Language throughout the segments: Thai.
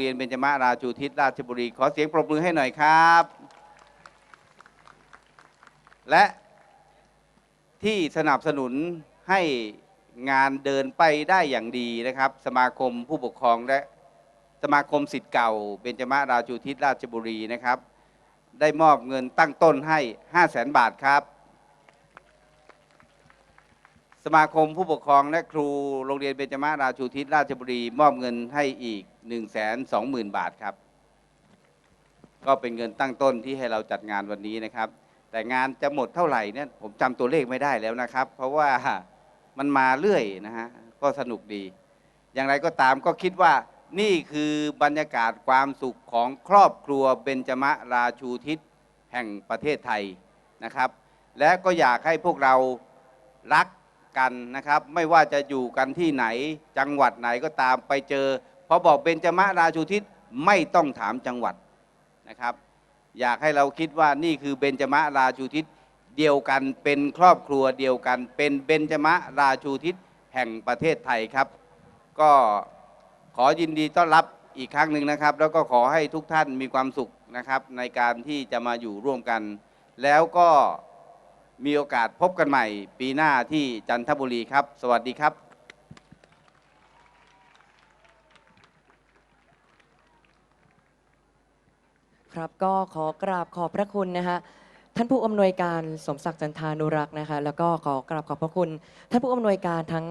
เรียนเบญจมาราชูทิศราชบุรี ขอเสียงปรบมือให้หน่อยครับ และที่สนับสนุนให้งานเดินไปได้อย่างดีนะครับ สมาคมผู้ปกครองและสมาคมสิทธิ์เก่าเบญจมาราชูทิศราชบุรีนะครับ ได้มอบเงินตั้งต้นให้ 5 0 0แสนบาทครับ สมาคมผู้ปกครองและครูโรงเรียนเบญจมาราชูทิศราชบุรี มอบเงินให้อีก 1 2 0 0 0 0 บาทครับ ก็เป็นเงินตั้งต้นที่ให้เราจัดงานวันนี้นะครับ แต่งานจะหมดเท่าไหร่เนี่ยผมจำตัวเลขไม่ได้แล้วนะครับ เพราะว่ามันมาเรื่อยนะฮะก็สนุกดี อย่างไรก็ตามก็คิดว่านี่คือบรรยากาศความสุขของครอบครัวเบญจมราชูทิศแห่งประเทศไทยนะครับ และก็อยากให้พวกเรารักกันนะครับ ไม่ว่าจะอยู่กันที่ไหนจังหวัดไหนก็ตามไปเจอ พอบอกเบญจมราชูทิศไม่ต้องถามจังหวัดนะครับ อยากให้เราคิดว่านี่คือเบญจมราชูทิศเดียวกันเป็นครอบครัวเดียวกัน เป็นเบญจมราชูทิศแห่งประเทศไทยครับ ก็ขอยินดีต้อนรับอีกครั้งหนึ่งนะครับ แล้วก็ขอให้ทุกท่านมีความสุขนะครับ ในการที่จะมาอยู่ร่วมกัน แล้วก็มีโอกาสพบกันใหม่ ปีหน้าที่จันทบุรีครับ สวัสดีครับ ครับ ก็ขอกราบขอบพระคุณนะคะท่านผู้อำนวยการสมศักดิ์จันทานุรักษ์นะคะ แล้วก็ขอกราบขอบพระคุณ ท่านผู้อำนวยการทั้ง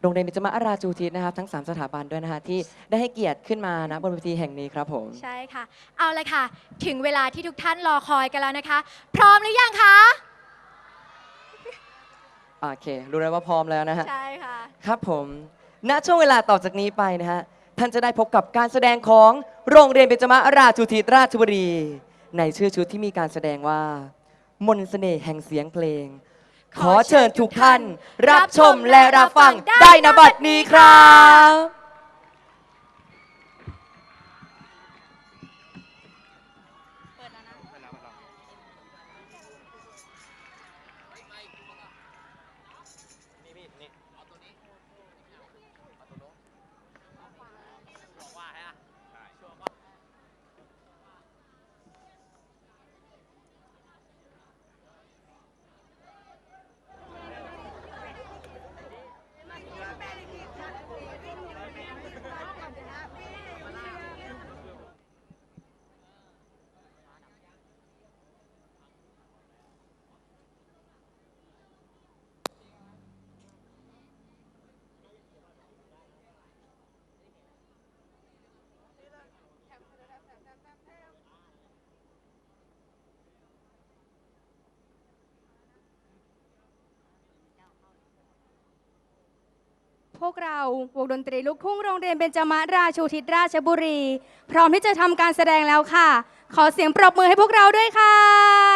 โรงเรียนบิจมาอาราจูทิศนะคะทั้ง 3 สถาบันด้วยนะคะที่ได้ให้เกียรติขึ้นมานะบนเวทีแห่งนี้ครับผมใช่ค่ะ เอาเลยค่ะ ถึงเวลาที่ทุกท่านรอคอยกันแล้วนะคะ พร้อมหรือยังคะ โอเค รู้แล้วว่าพร้อมแล้วนะฮะ ใช่ค่ะ ครับผม ณ ช่วงเวลาต่อจากนี้ไปนะฮะ ท่านจะได้พบกับการแสดงของโรงเรียนเบญจมาราชูทิศราชบุรี ในชื่อชุดที่มีการแสดงว่า มนต์เสน่ห์แห่งเสียงเพลง ขอเชิญทุกท่าน รับชมและรับฟังได้นบัดนี้ครับ พวกเราวงดนตรีลูกทุ่งโรงเรียนเบญจมาราชูทิศราชบุรี พร้อมที่จะทำการแสดงแล้วค่ะ ขอเสียงปรบมือให้พวกเราด้วยค่ะ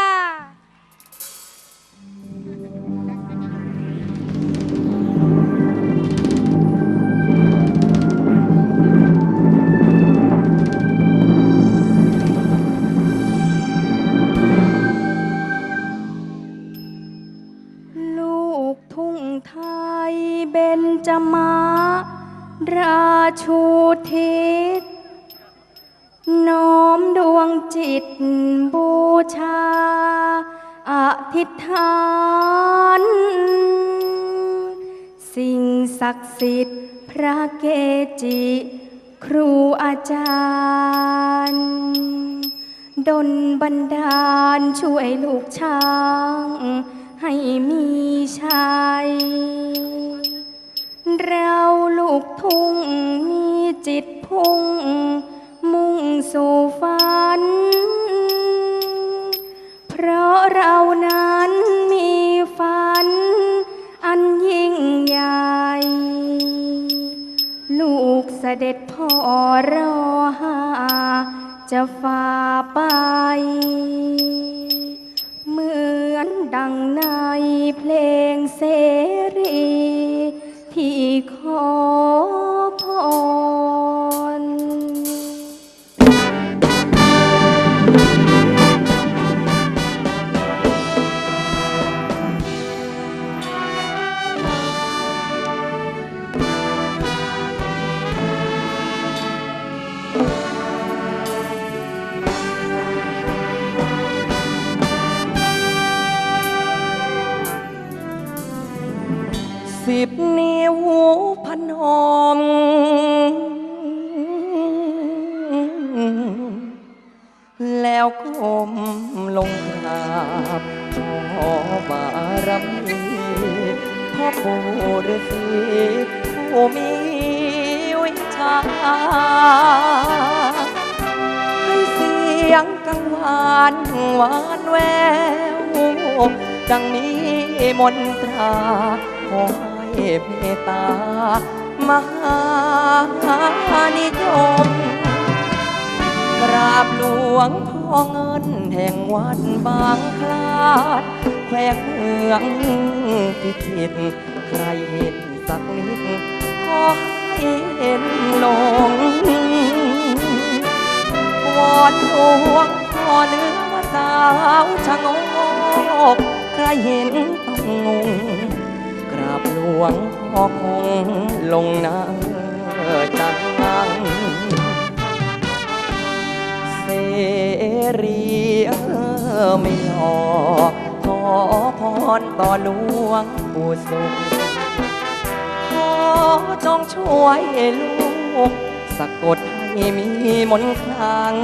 ชูทิศน้อมดวงจิตบูชา อธิษฐาน สิ่งศักดิ์สิทธิ์พระเกจิ ครูอาจารย์ดลบันดาลช่วยลูกช้าง ให้มีชัย เราลูกทุ่งมีจิตพุ่ง มุ่งสู่ฟ้า มหานิยม กราบหลวงพ่อเงินแห่งวัดบางคลาดแควงเมืองพิจิตรใครเห็นสักนิดขอให้เห็นลงวอนหลวงพ่อเนื้อสาวชะงกใครเห็นต้องงง หลวงพ่อคงลงนาจังเสรีไม่หอขอพรต่อหลวงปู่สุขขอจงช่วยลูกสะกดให้มีมนต์คลัง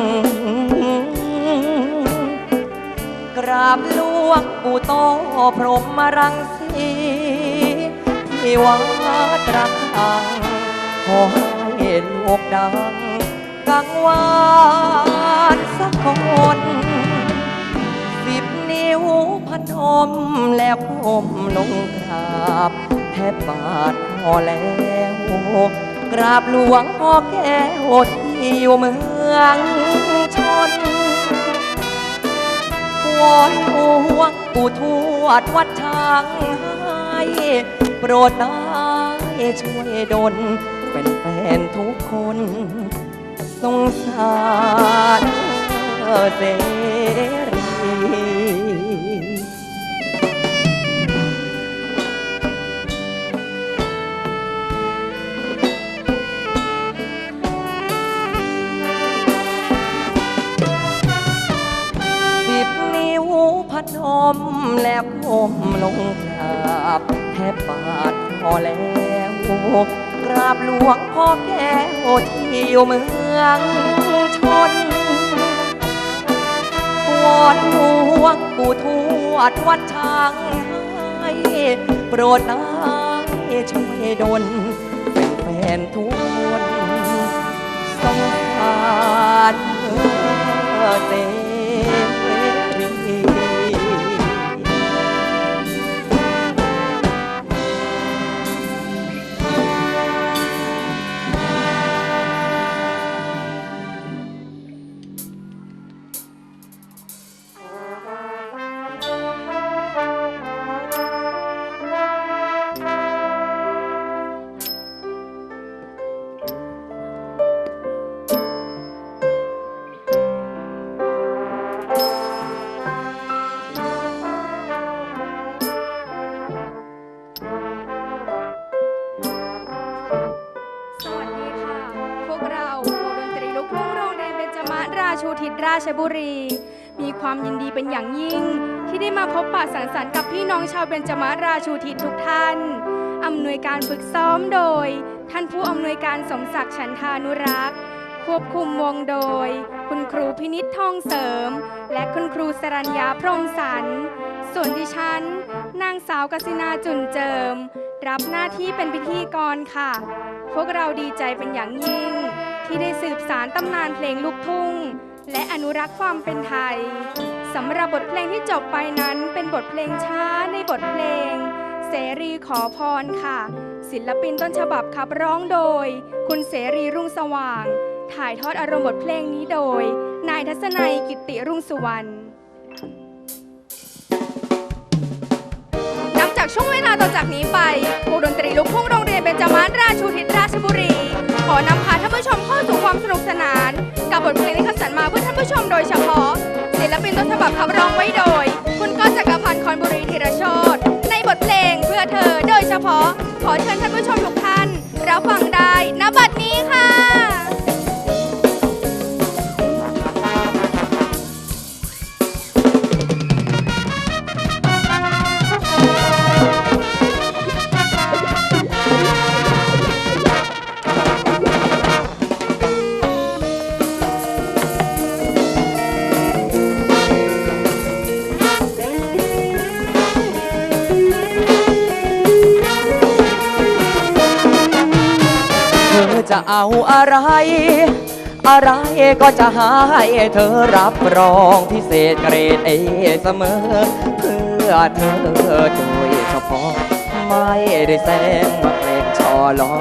กราบหลวงปู่โตพรหมรังสี วัดระฆังขอให้ลูกดังกังวานสักคนสิบนิ้วพนมแล้วก้มลงกราบแทบบาทพอแล้วกราบหลวงพ่อแก้วที่อยู่เมืองชนวอนหลวงปู่ทวดวัดช้างให้ โปรดได้ช่วยดลเป็นแฟนทุกคนสงสารเสรีสิบนิ้วพนมแล้วก้มลงกร บแทบบาทพอแล้วกราบหลวงพ่อแก้วที่อยู่เมืองชนวอนหลวงปู่ทวดวัดช้างให้โปรดได้ช่วยดลเป็นแฟนทุกคนสงสารเส ชบุรี มีความยินดีเป็นอย่างยิ่ง ที่ได้มาพบปะสังสรรค์กับพี่น้องชาวเบญจมาราชูทิศทุกท่านอำนวยการฝึกซ้อมโดย ท่านผู้อำนวยการสมศักดิ์ฉันทานุรักษ์ ควบคุมวงโดย คุณครูพินิษทองเสริม และคุณครูสรัญญาพรมสรรส่วนดิฉัน นางสาวกสินาจุนเจิม รับหน้าที่เป็นพิธีกรค่ะ พวกเราดีใจเป็นอย่างยิ่ง ที่ได้สืบสารตำนานเพลงลูกทุ่ง และอนุรักษ์ความเป็นไทยสำหรับบทเพลงที่จบไปนั้นเป็นบทเพลงช้าในบทเพลง เสรีขอพรค่ะ ศิลปินต้นฉบับขับร้องโดย คุณเสรีรุ่งสว่าง ถ่ายทอดอารมณ์บทเพลงนี้โดย นายทัศนัยกิตติรุ่งสุวรรณนับจากช่วงเวลาต่อจากนี้ไปวงดนตรีลูกทุ่งโรงเรียนเบญจมาศราชูทิศราชบุรี ขอนำพาท่านผู้ชมเข้าสู่ความสนุกสนาน กับบทเพลงที่คัดสรรมาเพื่อท่านผู้ชมโดยเฉพาะ ศิลปินต้นฉบับขับร้องไว้โดย คุณก้องจักรพันธ์คอนบุรีธีรโชตในบทเพลงเพื่อเธอโดยเฉพาะ ขอเชิญท่านผู้ชมทุกท่านรับฟัง จะเอาอะไร อะไรก็จะหาให้เธอรับรองพิเศษเกรดเอเสมอ เพื่อเธอโดยเฉพาะ ไม่ได้แซงมาเกรดชอลอ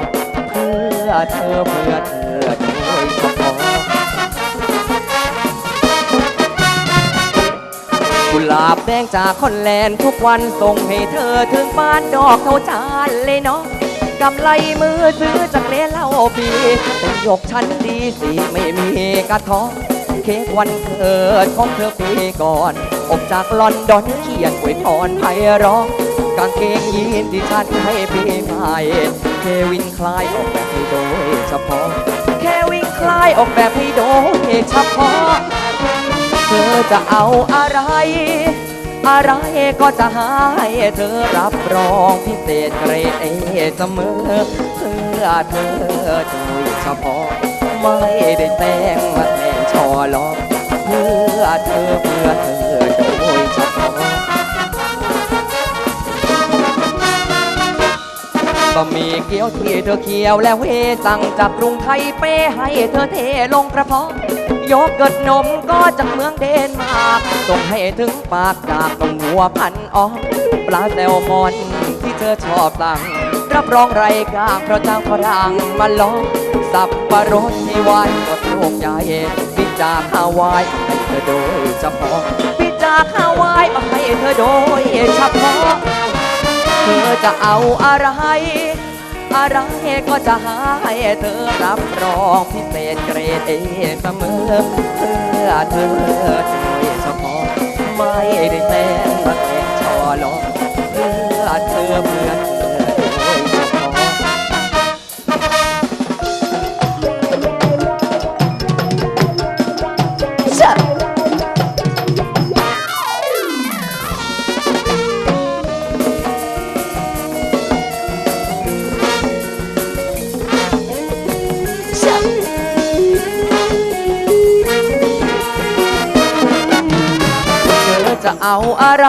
เพื่อเธอเพื่อเธอโดยเฉพาะกุหลาบแดงจากคอนแลนด์ทุกวันส่งให้เธอถึงบ้านดอกเท่าจานเลยเนาะ กำไรมือซื้อจากเลนเหล้าปีเป็นหยกชั้นดีสีไม่มีกระท้อเค้กวันเกิดของเธอปีก่อน อบจากลอนดอนเขียนอวยพรไพเราะกางเกงยีนที่ฉันให้ปีใหม่เควินคลายออกแบบให้โดยเฉพาะเควินคลายออกแบบให้โดยเฉพาะ เธอจะเอาอะไร อะไรก็จะหาให้เธอรับรองพิเศษเกรดเอเสมอเพื่อเธอโดยเฉพาะ ไม่ได้แซงมาแทนชอลอเพื่อเธอเพื่อเธอโดยเฉพาะบะหมี่เกี๊ยวที่เธอเคี่ยวแล้วเฮสั่งจากกรุงไทยเป้ให้เธอเทลงกระเพาะ โยเกิร์ตนมก็จากเมืองเดนมาร์กส่งให้ถึงปากจากนมหัวพันออกปลาแซลมอนที่เธอชอบสั่งรับรองไรกลางเพราะจ้าฝรั่งมาลองสับปะรดที่วานกดโลกใหญ่พิจากฮาวายให้เธอโดยเฉพาะพิจากฮาวายมาให้เธอโดยเฉพาะเธอจะเอาอะไร อะไรก็จะหาให้เธอรับรองพิเศษเกรดเอเสมอเพื่อเธอโดยเฉพาะไม่ได้แซงมาแต่งชอลอ เอาอะไร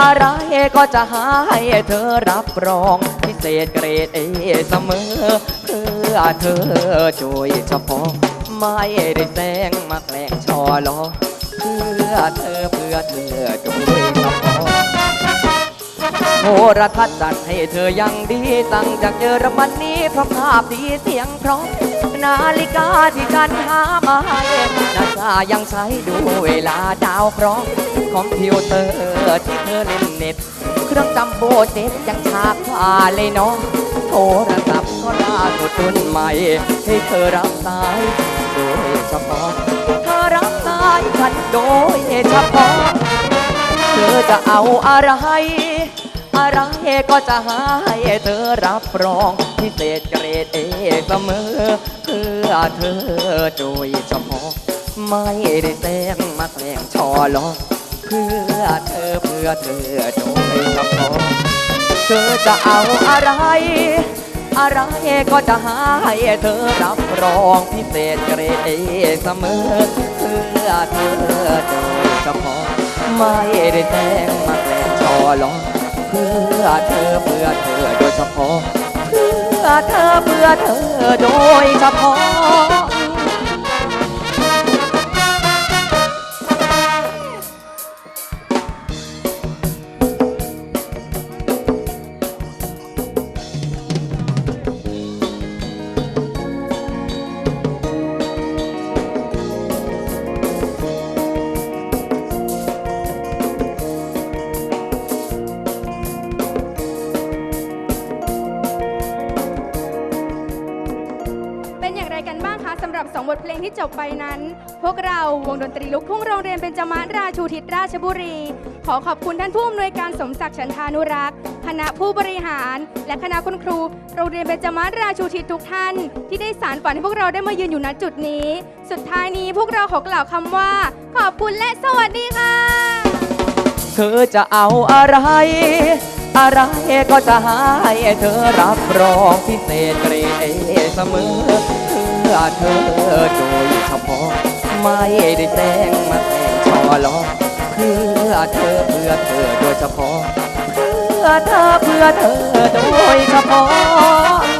อะไรก็จะหาให้เธอรับรองพิเศษเกรดเอเสมอเพื่อเธอโดยเฉพาะไม่ได้แซงมาแกล้งชอลอเพื่อเธอเพื่อเธอโดยเฉพาะโทรทัศน์จัดให้เธอยังดีสั่งจากเยอรมนีเพราะภาพดีเสียงเพราะนาฬิกาที่ฉันหามาให้นาฬิกายังใช้ดูเวลาดาวเคราะห์ คอมพิวเตอร์ที่เธอเล่นเน็ต เครื่องจำโบเจ็ตยังฉากผ่าเลยเนาะโทรศัพท์ก็ล่าสุดรุ่นใหม่ ให้เธอรับสายโดยเฉพาะเธอรับสายฉันโดยเฉพาะ เธอจะเอาอะไรอะไรก็จะหาให้เธอรับรองพิเศษเกรดเอเสมอเพื่อเธอโดยเฉพาะ ไม่ได้แซงมาแกล้งชอลอ พื่อเธอเพื่อเธอโดยเฉพาะเธอจะเอาอะไร อะไรก็จะให้เธอรับรองพิเศษเกรดเอเสมอ เพื่อเธอโดยเฉพาะไม่ได้แซงมาแกล้งชอลอเพื่อเธอเพื่อเธอโดยเฉพาะเพื่อเธอเพื่อเธอโดยเฉพาะ วกเราวงดนตรีลูกทุ่งโรงเรียนเบญจมาศราชูทิศราชบุรี ขอขอบคุณท่านผู้อำนวยการสมศักดิ์ฉันทานุรักษ์คณะผู้บริหาร และคณะคุณครู โรงเรียนเบญจมาศราชูทิศทุกท่าน ที่ได้สารฝันให้พวกเราได้มายืนอยู่ณจุดนี้ สุดท้ายนี้พวกเราขอกล่าวคำว่า ขอบคุณและสวัสดีค่ะ เธอจะเอาอะไร อะไรก็จะหาให้เธอรับรองพิเศษเกรดเอเสมอเพื่อเธอโดยเฉพาะ ไม่ได้แต่งมาแต่งชอลอเพื่อเธอเพื่อเธอโดยเฉพาะ เพื่อเธอเพื่อเธอโดยเฉพาะ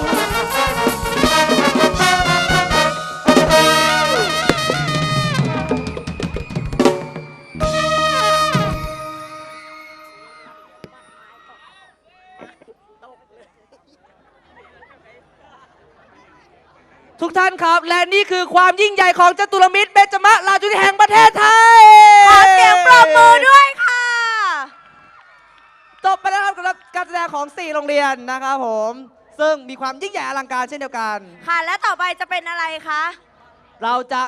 ครับ และนี่คือความยิ่งใหญ่ของจตุรมิตรเบญจมราชูทิศแห่งประเทศไทยขอเสียงปรบมือด้วยค่ะจบไปแล้วครับสำหรับการแสดงของ 4 โรงเรียนนะครับผม ซึ่งมีความยิ่งใหญ่อลังการเช่นเดียวกัน ค่ะ และต่อไปจะเป็นอะไรคะเราจะ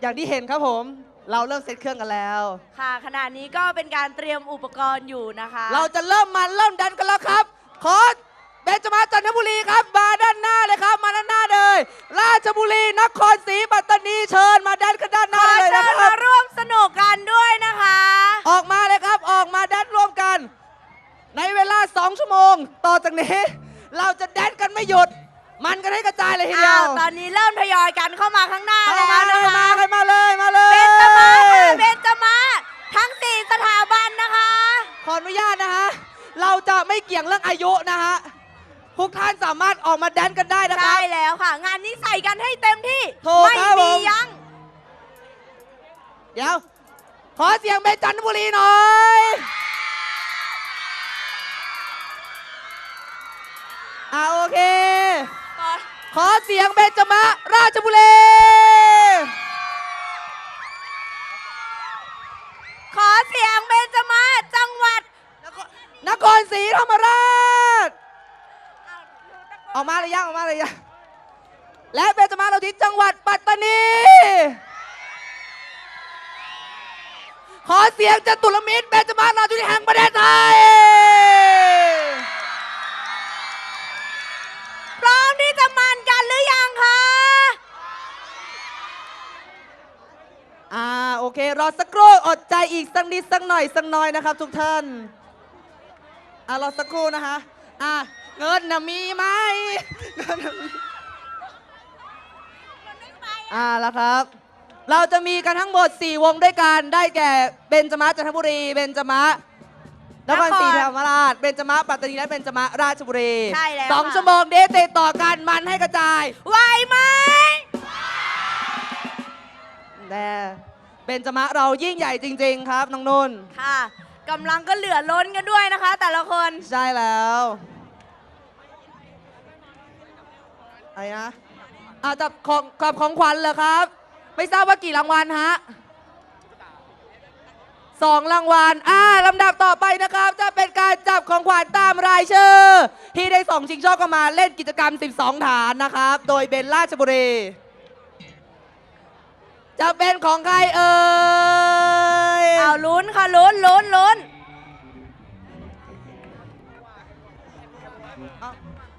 อย่างที่เห็นครับผม เราเริ่มเซตเครื่องกันแล้ว ค่ะ ขณะนี้ก็เป็นการเตรียมอุปกรณ์อยู่นะคะ เราจะเริ่มมันเริ่มดันกันแล้วครับ ขอเบญจมาจันทบุรีครับ มาด้านหน้าเลยครับ มาด้านหน้าเลย ราชบุรีนครศรีปัตตานีเชิญมาดันกันด้านหขน้าอเลยเชินะญครัมาบร่วมสนุกกันด้วยนะคะ ออกมาเลยครับออกมาแดนร่วมกัน ในเวลา 2 ชั่วโมง ต่อจากนี้ เราจะแดนกันไม่หยุด มันกันให้กระจายเลยทีเดีอ้ายววตอนนี้เริ่มทยอยกันเข้ามาข้างหน้าเอาแล้วมานะเลยมาคะใครมาเลยมาเลยเบนจมาค่ะเบนจมาทั้งสี่สถาบันนะคะ ขออนุญาตนะฮะเราจะไม่เกี่ยงเรื่องอายุนะฮะ ทุกท่านสามารถออกมาแดนกันได้นะคใช่รับแล้วค่ะ งานนี้ใส่กันให้เต็มที่ ถูกไม่ครับผมีม ยั้ง เดี๋ยว ขอเสียงเบญจันทบุรีหน่อย อ่าโอเค ขอเสียงเบญจมะราชบุรี ขอเสียงเบนจมาจังหวัด นครศรีธรรมราช ออกมาเลยยังออกมาเลยยังและเบญจมาเราที่จังหวัดปัตตานี ขอเสียงจตุรมิตรเบญจมาราชุทิศแห่งประเทศไทย พร้อมที่จะมันกันหรือยังคะอ่าโอเค รอสักครู่อดใจอีกสักนิดสักหน่อยสักหน่อยนะครับทุกท่านอ่ารอสักครู่นะคะอ่า เงินนะมีไหมเงินน่ะมีอ่าแล้วครับ เราจะมีกันทั้งหมด 4 วงด้วยกัน ได้แก่เบญจมะจันทบุรี เบญจมะนครศรีธรรมราช เบญจมะปัตตานีและเบญจมะราชบุรีใช่แล้วสองค่ะ ชั่วโมงเดทติดต่อกันมันให้กระจาย ไหวไหมแน่เบญจมะเรายิ่งใหญ่จริง ๆ ครับน้องนุ่น ค่ะกำลังก็เหลือล้นกันด้วยนะคะ แต่ละคน ใช่แล้ว อะไรนะอ่าจับของกับของขวัญเหรอครับ ไม่ทราบว่ากี่รางวัลฮะสองรางวัลอ่าลำดับต่อไปนะครับ จะเป็นการจับของขวัญตามรายชื่อ ที่ได้ส่งชิงโชคกันมาเล่นกิจกรรม 12 ฐานนะครับ โดยเบนราชบุรี จะเป็นของใครเอ่ยเอาลุ้นค่ะลุ้นลุ้นลุ้น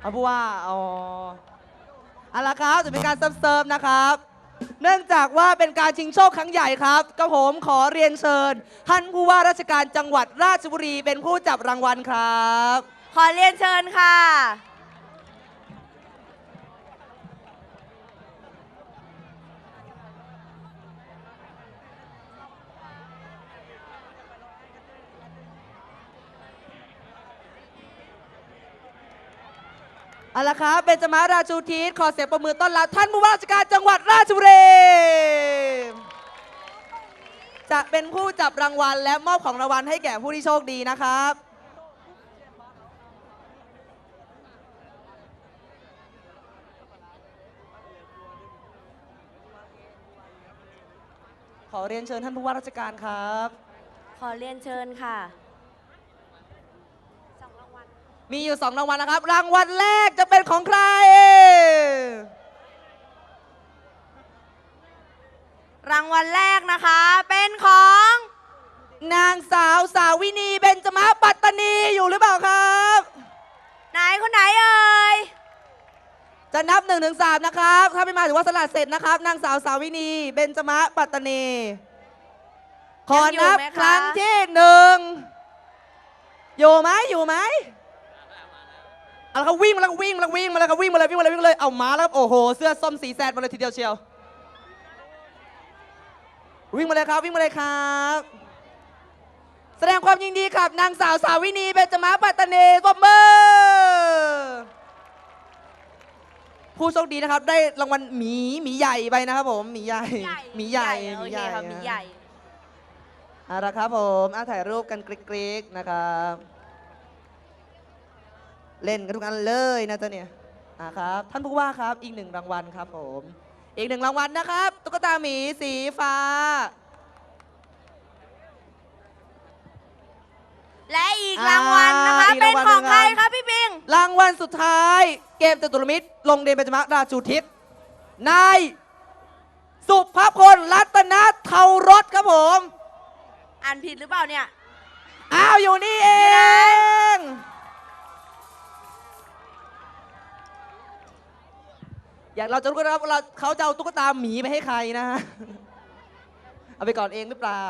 เอาผู้ว่าอ๋อ เอาละครับจะเป็นการเซิร์ฟนะครับ เนื่องจากว่าเป็นการชิงโชคครั้งใหญ่ครับก็ผมขอเรียนเชิญ ท่านผู้ว่าราชการจังหวัดราชบุรีเป็นผู้จับรางวัลครับ ขอเรียนเชิญค่ะ เอาละครับเบญจมาราชูทิศขอเสียงประมือต้อนรับท่านผู้ว่าราชการจังหวัดราชบุรีจะเป็นผู้จับรางวัลและมอบของรางวัลให้แก่ผู้ที่โชคดีนะครับ ขอเรียนเชิญท่านผู้ว่าราชการครับ ขอเรียนเชิญค่ะ มีอยู่สองรางวัลนะครับ รางวัลแรกจะเป็นของใคร รางวัลแรกนะคะ เป็นของ นางสาวสาวินีเบญจมะปัตตานีอยู่หรือเปล่าครับ ไหนคนไหนเอ่ยจะนับ1นถึงสนะครับ ถ้าไม่มาถือว่าสลัดเสร็จนะครับ นางสาวสาวินีเบญจมะปัตตานี ขอนับยังอยู่ไหมคะครั้งที่หนึ่งอยู่ไหมอยู่ไหม เอาละครับวิ่งมาแล้ววิ่งมาแล้ววิ่งมาแล้วครับวิ่งมาเลยวิ่งมาเลยวิ่งมาเลยเอามาแล้วครับโอ้โหเสื้อส้มสีแสดมาเลยทีเดียวเชียว วิ่งมาเลยครับวิ่งมาเลยครับ แสดงความยินดีกับนางสาวสาวินีเบญจมาปัตตานีปรบมือผู้โชคดีนะครับ ได้รางวัลหมีหมีใหญ่ไปนะครับผมหมีใหญ่หมีใหญ่โอเคค่ะหมีใหญ่ เอาละครับผมเอาถ่ายรูปกันกริกๆนะครับ เล่นกันทุกอันเลยนะจ๊ะเนี่ยอะครับ ท่านผู้ว่าครับอีกหนึ่งรางวัลครับผม อีกหนึ่งรางวัลนะครับ ตุ๊กตาหมีสีฟ้า และอีกรางวัลนะคะ อ่าอีกเป็นรางวัลของใครหนึ่งคะพี่ปิง รางวัลสุดท้าย เกมจตุรมิตรโรงเรียนเบญจมราชูทิศนายสุภพลรัตนเทารถครับผม อ่านผิดหรือเปล่าเนี่ย อ้าว อยู่นี่เอง อยากเราจะรู้กันนะครับว่าเราเขาจะเอาตุ๊กตาหมีไปให้ใครนะฮะ เอาไปก่อนเองหรือเปล่า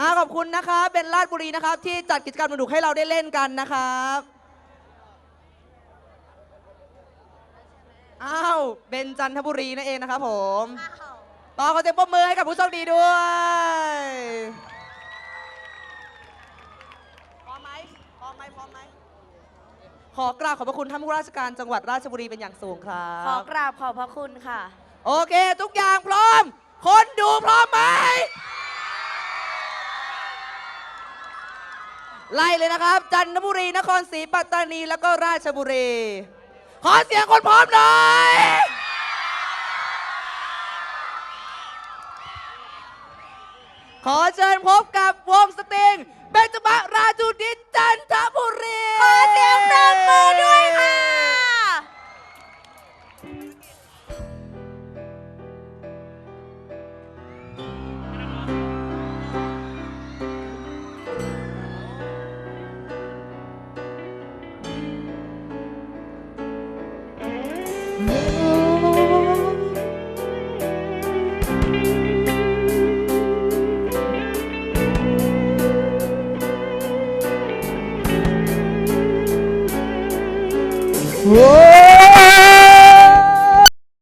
อ้าวขอบคุณนะครับเป็นราชบุรีนะครับ ที่จัดกิจกรรมสนุกให้เราได้เล่นกันนะครับอ้าวเบนจันทบุรีนั่นเองนะครับผม ต่อขอเสียงปรบมือให้กับผู้โชคดีด้วย พร้อมไหมพร้อมไหมพร้อมไหม ขอกราบขอบพระคุณท่านผู้ราชการจังหวัดราชบุรีเป็นอย่างสูงครัขอบ กราบขอบพระคุณค่ะ โอเค ทุกอย่างพร้อม คนดูพร้อมไหม ไล่เลยนะครับ จันทบุรี นครศรีปัตตานี แล้วก็ราชบุรี ขอเสียงคนพร้อมหน่อย ขอเชิญพบกับวงสตริงเบนจมราจูดินจันทบุรี ขอเสียงปรบมือด้วยค่ะ